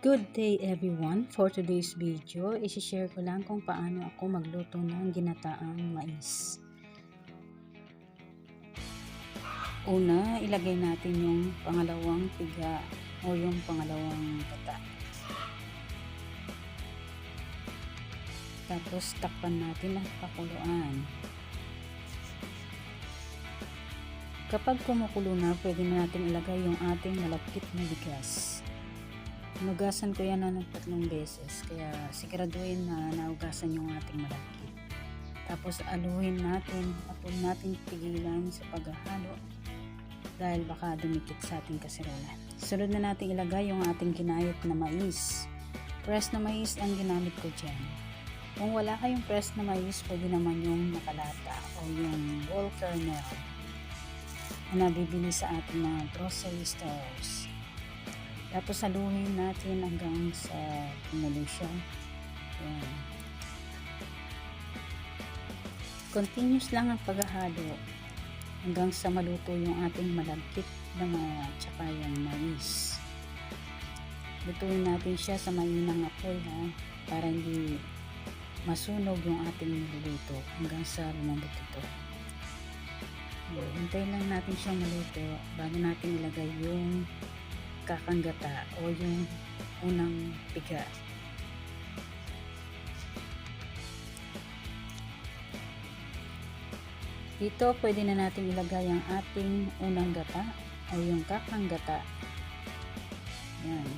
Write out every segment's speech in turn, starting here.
Good day everyone! For today's video, isi-share ko lang kung paano ako magluto ng ginataang mais. Una, ilagay natin yung pangalawang piga o yung pangalawang gata. Tapos takpan natin ang pakuluan. Kapag kumukulo na, pwede na natin ilagay yung ating malapit na bigas. Nugasan ko yan ng tatlong beses. Kaya siguraduhin na naugasan yung ating malaki. Tapos aluhin natin at huwag natin pigilan sa paghahalo dahil baka dumikit sa ating kasirola. Sunod na natin ilagay yung ating kinayot na mais. Press na mais ang ginamit ko dyan. Kung wala kayong press na mais, pwede naman yung nakalata o yung whole kernel na nabibili sa ating mga grocery stores. Tapos haluhin natin hanggang sa tumulo siya. Continuous lang ang paghahalo hanggang sa maluto yung ating malagkit na mga tsaka yung mais. Lutuin natin siya sa mainang apoy ha para hindi masunog yung ating niluluto hanggang sa lumambot ito. Hintayin lang natin siyang maluto bago natin ilagay yung kakanggata o yung unang piga. Dito pwede na natin ilagay ang ating unang gata o yung kakanggata. Yan.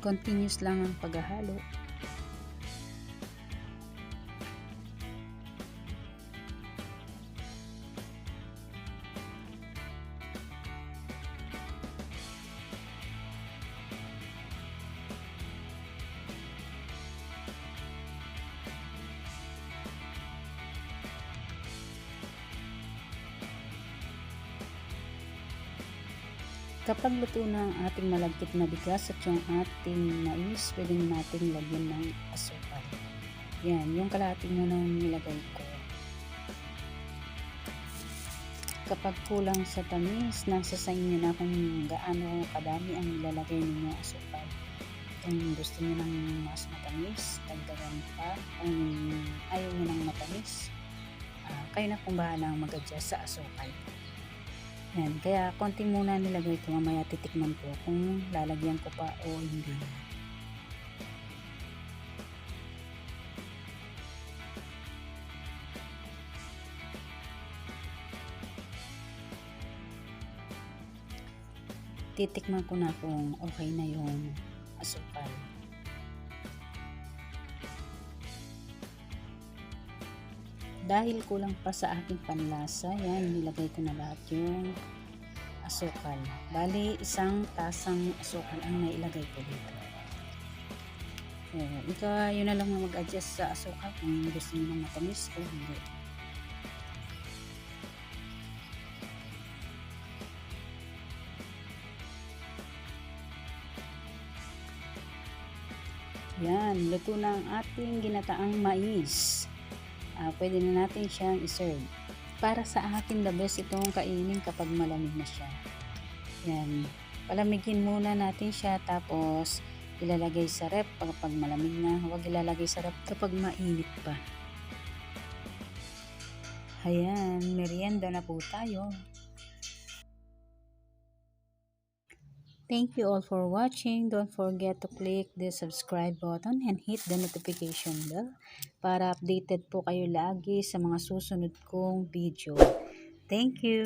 Continuous lang ang paghahalo Kapag luto na ang ating malagkit na bigas at yung ating mais, pwede na natin lagyan ng asukal. Yan, yung kalahati mo nang nilagay ko. Kapag kulang sa tamis, nasa sa inyo na kung gaano kadami ang nilalagay ninyo asukal. Kung gusto niyo ng mas matamis, dagdagan pa. Kung ayaw niyo ng matamis, uh, kayo na kung bahala mag-adjust sa asukal. Yan, kaya konti muna nilagay ko mamaya titikman ko kung lalagyan ko pa o hindi. Titikman ko na kung okay na yung asukal. Dahil kulang pa sa aking panlasa, yan, nilagay ko na lahat yung asukal. Bali, isang tasang asukal ang nailagay ko dito. So, ikaw, yun na lang mag-adjust sa asukal kung gusto nyo ng matamis o hindi. Yan, luto na ang ating ginataang mais uh, pwede na natin siyang iserve. Para sa akin, the best itong kainin kapag malamig na siya. Yan. Palamigin muna natin siya tapos ilalagay sa rep kapag malamig na. Huwag ilalagay sa rep kapag mainit pa. Ayan, merienda na po tayo. Thank you all for watching. Don't forget to click the subscribe button and hit the notification bell para updated po kayo lagi sa mga susunod kong video. Thank you!